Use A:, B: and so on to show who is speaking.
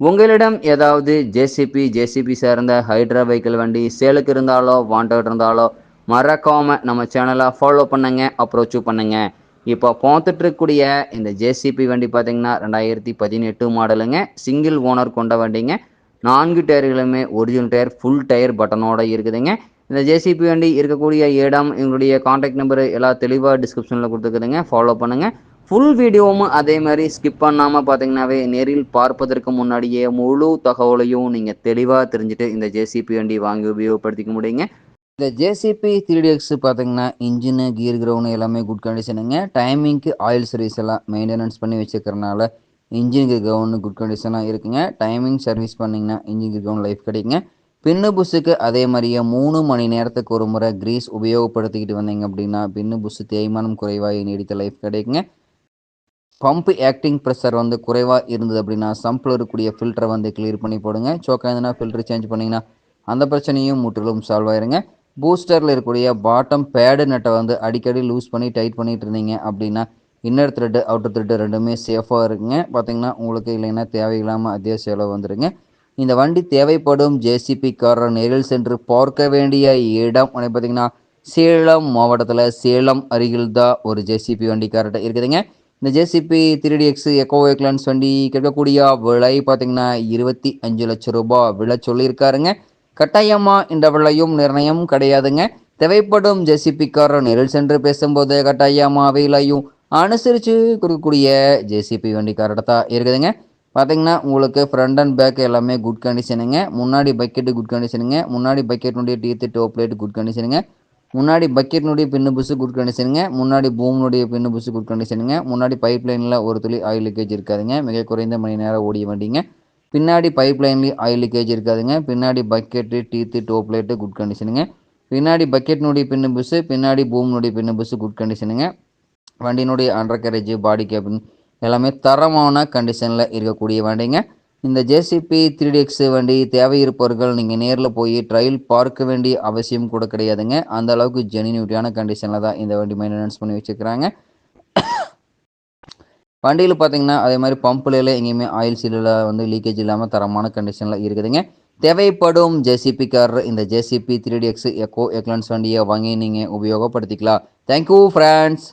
A: உங்களிடம் ஏதாவது JCB JCB சேர்ந்த ஹைட்ரா வெஹிக்கிள் வண்டி சேலுக்கு இருந்தாலோ வாண்டட் இருந்தாலோ மறக்காமல் நம்ம சேனலை ஃபாலோ பண்ணுங்க அப்ரோச்சும் பண்ணுங்க. இப்போ பார்த்துட்ருக்கக்கூடிய இந்த ஜேசிபி வண்டி பார்த்தீங்கன்னா ரெண்டாயிரத்தி பதினெட்டு மாடலுங்க சிங்கிள் ஓனர் கொண்ட வண்டிங்க. நான்கு டயர்களுமே ஒரிஜினல் டயர் ஃபுல் டயர் பட்டனோட இருக்குதுங்க. இந்த ஜேசிபி வண்டி இருக்கக்கூடிய இடம் எங்களுடைய காண்டாக்ட் நம்பர் எல்லாம் தெளிவாக டிஸ்கிரிப்ஷனில் கொடுத்துருக்குதுங்க. ஃபாலோ பண்ணுங்கள் ஃபுல் வீடியோவும் அதே மாதிரி ஸ்கிப் பண்ணாமல் பார்த்தீங்கன்னாவே நேரில் பார்ப்பதற்கு முன்னாடியே முழு தகவலையும் நீங்கள் தெளிவாக தெரிஞ்சுட்டு இந்த ஜேசிபி வண்டி வாங்கி உபயோகப்படுத்திக்க முடியுங்க. இந்த ஜேசிபி த்ரீ டிஎக்ஸ் பார்த்தீங்கன்னா இன்ஜினு கியர் கிரவுண்டு எல்லாமே குட் கண்டிஷனுங்க டைமிங்க்கு ஆயில் சர்வீஸ் எல்லாம் மெயின்டெனன்ஸ் பண்ணி வச்சுக்கிறனால இன்ஜின் கியர் கிரவுண்டு குட் கண்டிஷனாக இருக்குங்க. டைமிங் சர்வீஸ் பண்ணிங்கன்னா இன்ஜின் கியர் கிரவுண்ட் லைஃப் கிடைக்குங்க. பின்னு புஷ்ஷுக்கு அதே மாதிரியே மூணு மணி நேரத்துக்கு ஒரு முறை கிரீஸ் உபயோகப்படுத்திக்கிட்டு வந்தீங்க அப்படின்னா பின்னு புஷ் தேய்மானம் குறைவாக நீடித்த லைஃப் கிடைக்குங்க. பம்ப் ஆக்டிங் ப்ரெஷர் வந்து குறைவாக இருந்தது அப்படின்னா சம்பில் இருக்கக்கூடிய ஃபில்டரை வந்து கிளியர் பண்ணி போடுங்க. சோக்கா இருந்ததுன்னா ஃபில்டர் சேஞ்ச் பண்ணிங்கன்னா அந்த பிரச்சனையும் முற்றிலும் சால்வ் ஆயிருங்க. பூஸ்டரில் இருக்கக்கூடிய பாட்டம் பேடு நட்டை வந்து அடிக்கடி லூஸ் பண்ணி டைட் பண்ணிட்டு இருந்தீங்க அப்படின்னா இன்னர் த்ரெட்டு அவுட்டர் த்ரெட்டு ரெண்டுமே சேஃபாக இருக்குங்க. பார்த்தீங்கன்னா உங்களுக்கு இல்லைன்னா தேவையில்லாமல் அதே செலவு வந்துடுங்க இந்த வண்டி தேவைப்படும் ஜேசிபி காரர் நேரில் சென்று பார்க்க வேண்டிய இடம் பார்த்தீங்கன்னா சேலம் மாவட்டத்தில் சேலம் அருகில் தான் ஒரு ஜேசிபி வண்டிக்காரர்கிட்ட இருக்குதுங்க. இந்த JCB three X eco excellence வண்டி கேட்கக்கூடிய விலை பார்த்தீங்கன்னா இருபத்தி அஞ்சு லட்சம் ரூபாய் விலை சொல்லியிருக்காருங்க. கட்டாயமாக இந்த விலையும் நிர்ணயம் கிடையாதுங்க. தேவைப்படும் ஜேசிபிக்காரர் நேரில் சென்று பேசும்போது கட்டாயமாக விலையும் அனுசரித்து கொடுக்கக்கூடிய ஜேசிபி வண்டிக்காரர்கிட்ட தான் இருக்குதுங்க. பார்த்தீங்கன்னா உங்களுக்கு ஃப்ரண்ட் அண்ட் பேக் எல்லாமே குட் கண்டிஷனுங்க முன்னாடி பக்கெட்டு குட் கண்டிஷனுங்க முன்னாடி பக்கெட்னுடைய டீத்து டோப் லைட் குட் கண்டிஷனுங்க முன்னாடி பக்கெட்னுடைய பின்னு புஷு குட் கண்டிஷனுங்க முன்னாடி பூம்னுடைய பின்னு புஷு குட் கண்டிஷனுங்க முன்னாடி பைப் லைனில் ஒரு துளி ஆயில் லீக்கேஜ் இருக்காதுங்க. மிக குறைந்த மணி நேரம் ஓடிய வண்டிங்க. பின்னாடி பைப் லைன்லேயும் ஆயில் லீக்கேஜ் இருக்காதுங்க. பின்னாடி bucket teeth top light good கண்டிஷனுங்க பின்னாடி பக்கெட்னுடைய பின்னு புஷு பின்னாடி பூம்னுடைய பின்னு புஷு குட் கண்டிஷனுங்க வண்டியினுடைய அண்டர் கேரேஜ் பாடி கேபின் எல்லாமே தரமான கண்டிஷனில் இருக்கக்கூடிய வண்டிங்க. இந்த ஜேசிபி த்ரீ எக்ஸ் வண்டி தேவை இருப்பவர்கள் நீங்கள் நேரில் போய் ட்ரையல் பார்க்க வேண்டிய அவசியம் கூட கிடையாதுங்க. அந்த அளவுக்கு ஜெனினியூட்டியான கண்டிஷனில் தான் இந்த வண்டி மெயின்டெனன்ஸ் பண்ணி வச்சுக்கிறாங்க வண்டியில் பார்த்தீங்கன்னா அதே மாதிரி பம்பில் எங்கேயுமே ஆயில் சீலில் வந்து லீக்கேஜ் இல்லாமல் தரமான கண்டிஷனில் இருக்குதுங்க. தேவைப்படும் ஜேசிபிக்காரர் இந்த JCB three X eco excellence வண்டியை வாங்கி நீங்கள் உபயோகப்படுத்திக்கலாம். Thank you friends